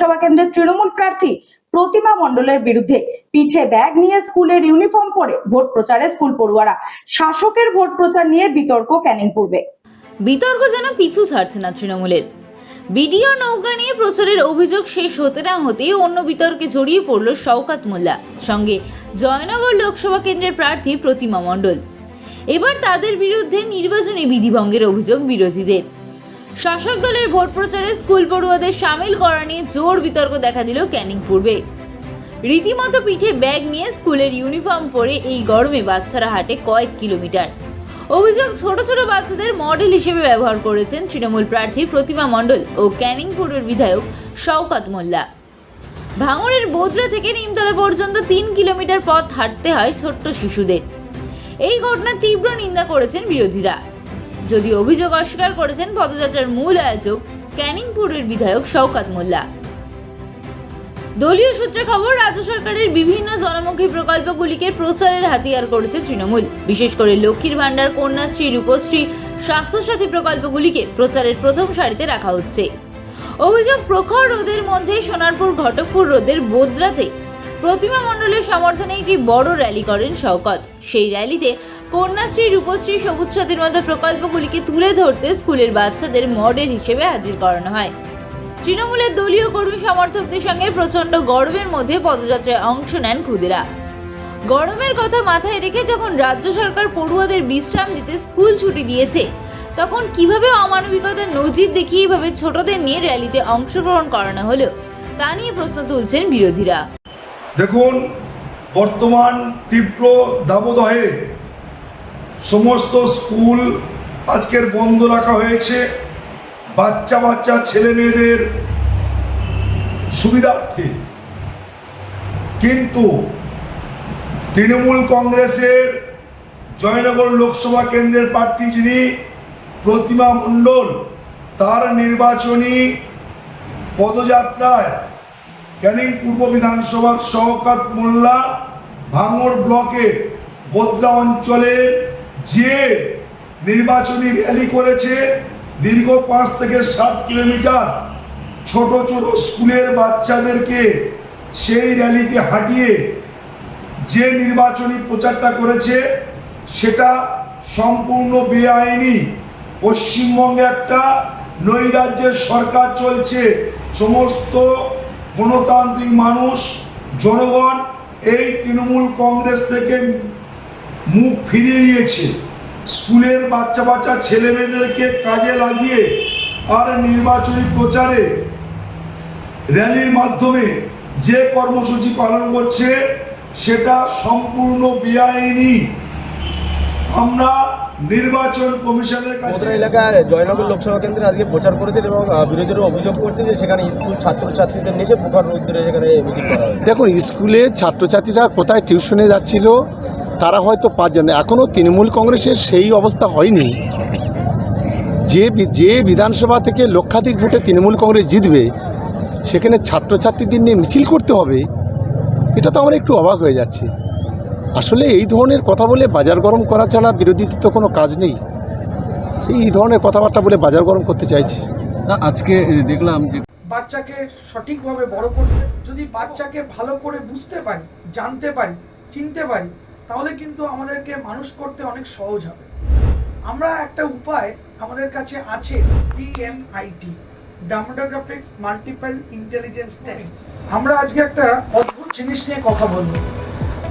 লোকসভা কেন্দ্রের তৃণমূল প্রার্থী প্রতিমা মণ্ডলের বিরুদ্ধে পিঠে ব্যাগ নিয়ে স্কুলের ইউনিফর্ম পরে ভোট প্রচারে স্কুল পড়ুয়ারা। শাসকের ভোট প্রচার নিয়ে বিতর্ক ক্যানিং পূর্বে। বিতর্ক যেন পিছু ছাড়ছে না তৃণমূলের। বিডিও নৌকা নিয়ে প্রচারের অভিযোগ শেষ হতে না হতেই অন্য বিতর্কে জড়িয়ে পড়ল শওকাত মোল্লা, সঙ্গে জয়নগর লোকসভা কেন্দ্রের প্রার্থী প্রতিমা মণ্ডল। এবার তাদের বিরুদ্ধে নির্বাচনী বিধিভঙ্গের অভিযোগ বিরোধীদের। শাসক দলের ভোট প্রচারে স্কুল পড়ুয়াদের সামিল করা নিয়ে জোর বিতর্ক দেখা দিল ক্যানিং পূর্বে। রীতিমতো পিঠে ব্যাগ নিয়ে স্কুলের ইউনিফর্ম পরে এই গরমে বাচ্চারা হাঁটে কয়েক কিলোমিটার। অভিযোগ, ছোট ছোট বাচ্চাদের মডেল হিসেবে ব্যবহার করেছেন তৃণমূল প্রার্থী প্রতিমা মণ্ডল ও ক্যানিং পূর্বের বিধায়ক শওকাত মোল্লা। ভাঙড়ের বোদরা থেকে নিমতলা পর্যন্ত তিন কিলোমিটার পথ হাঁটতে হয় ছোট্ট শিশুদের। এই ঘটনা তীব্র নিন্দা করেছেন বিরোধীরা। যদি অভিযোগ অস্বীকার করেছেন পদযাত্রার মূল আয়োজক ক্যানিং পূর্বের বিধায়ক শওকাত মোল্লা। দলীয় সূত্রে খবর, রাজ্য সরকারের বিভিন্ন জনমুখী প্রকল্পগুলিকে প্রচারের হাতিয়ার করেছে তৃণমূল। বিশেষ করে লক্ষ্মীর ভাণ্ডার, কন্যাশ্রী, রূপশ্রী, স্বাস্থ্যসাথী প্রকল্পগুলিকে প্রচারের প্রথম সারিতে রাখা হচ্ছে। অভিযোগ প্রখর রোদের মধ্যে সোনারপুর, ঘটকপুর রোদের বোদরাতে প্রতিমা মণ্ডলের সমর্থনে একটি বড় র্যালি করেন শওকত। সেই র্যালিতে কন্যাশ্রী, রূপশ্রী, সবুজ মতো প্রকল্পগুলিকে তুলে ধরতে স্কুলের বাচ্চাদের মডেল হিসেবে হাজির করানো হয়। তৃণমূলের দলীয় কর্মী সমর্থকদের সঙ্গে প্রচণ্ড গরমের মধ্যে পদযাত্রায় অংশ নেন খুদেরা গরমের কথা মাথায় রেখে যখন রাজ্য সরকার পড়ুয়াদের বিশ্রাম দিতে স্কুল ছুটি দিয়েছে, তখন কীভাবে অমানবিকতার নজির দেখিয়ে এভাবে ছোটদের নিয়ে র্যালিতে অংশগ্রহণ করানো হলো, তা নিয়ে প্রশ্ন তুলছেন বিরোধীরা। দেখুন, বর্তমান তীব্র দাবদাহে সমস্ত স্কুল আজকের বন্ধ রাখা হয়েছে। বাচ্চা বাচ্চা, ছেলে মেয়েদের সুবিধার্থে। কিন্তু তৃণমূল কংগ্রেসের জয়নগর লোকসভা কেন্দ্রের প্রার্থী যিনি প্রতিমা মণ্ডল, তার নির্বাচনী পদযাত্রায় ক্যানিং পূর্ব বিধানসভার শওকাত মোল্লা ভাঙড় ব্লকে বোদরা অঞ্চলে যে নির্বাচনী র্যালি করেছে, দীর্ঘ পাঁচ থেকে সাত কিলোমিটার ছোট ছোট স্কুলের বাচ্চাদেরকে সেই র্যালিতে হাঁটিয়ে যে নির্বাচনী প্রচারটা করেছে, সেটা সম্পূর্ণ বেআইনি। পশ্চিমবঙ্গে একটা নৈরাজ্যের সরকার চলছে। সমস্ত গণতান্ত্রিক মানুষ, জনগণ এই তৃণমূল কংগ্রেস থেকে মুখ ফিরিয়ে নিয়েছে। স্কুলের বাচ্চা বাচ্চা ছেলে মেয়েদেরকে কাজে লাগিয়ে আর নির্বাচনী প্রচারে র্যালির মাধ্যমে যে কর্মসূচি পালন করছে, সেটা সম্পূর্ণ বেআইনি। আমরা নির্বাচন কমিশনের কাছে। এলাকায় জয়নগর লোকসভা কেন্দ্রে আজকে প্রচার করেছেন এবং বিরোধীরা অভিযোগ করছে যে সেখানে স্কুল ছাত্রছাত্রীদের নিয়ে প্রখর রোদ্দুরে সেখানে মিছিল করা হয়েছে। দেখুন স্কুলে ছাত্রছাত্রীরা কোথায় টিউশনে যাচ্ছিল তারা হয়তো পাঁচজন এখনও তৃণমূল কংগ্রেসের সেই অবস্থা হয়নি। যে যে বিধানসভা থেকে লক্ষাধিক ভোটে তৃণমূল কংগ্রেস জিতবে সেখানে ছাত্রছাত্রীদের নিয়ে মিছিল করতে হবে এটা তো আমরা একটু অবাক হয়ে যাচ্ছে। আসলে এই ধরনের কথা বলে বাজার গরম করা ছাড়া বিরোধীদের তো কোনো কাজ নেই। এই ধরনের কথাবার্তা বলে বাজার গরম করতে চাইছি। না আজকে দেখলাম যে বাচ্চাকে সঠিকভাবে বড় করতে যদি বাচ্চাকে ভালো করে বুঝতে পারি জানতে পারি চিনতে পারি তাহলে কিন্তু আমাদেরকে মানুষ করতে অনেক সহজ হবে। আমরা একটা উপায় আমাদের কাছে আছে DMIT dermatoglyphics multiple intelligence test আমরা আজকে একটা অদ্ভুত জিনিস নিয়ে কথা বলব।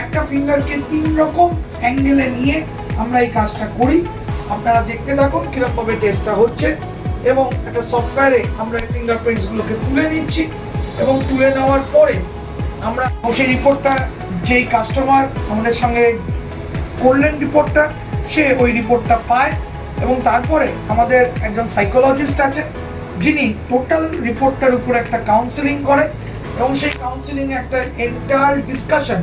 একটা ফিঙ্গারকে তিন রকম অ্যাঙ্গেলে নিয়ে আমরা এই কাজটা করি। আপনারা দেখতে থাকুন কিরকমভাবে টেস্টটা হচ্ছে এবং একটা সফটওয়্যারে আমরা এই ফিঙ্গারপ্রিন্টসগুলোকে তুলে নিচ্ছি এবং তুলে নেওয়ার পরে আমরা সেই রিপোর্টটা যেই কাস্টমার আমাদের সঙ্গে করলেন রিপোর্টটা সে ওই রিপোর্টটা পায় এবং তারপরে আমাদের একজন সাইকোলজিস্ট আছে, যিনি টোটাল রিপোর্টটার উপর একটা কাউন্সেলিং করে এবং সেই কাউন্সেলিংয়ে একটা enter discussion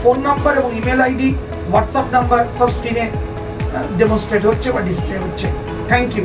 ফোন নাম্বার এবং ইমেল আইডি হোয়াটসঅ্যাপ নাম্বার সব স্ক্রিনে ডেমনস্ট্রেট হচ্ছে বা ডিসপ্লে হচ্ছে। Thank you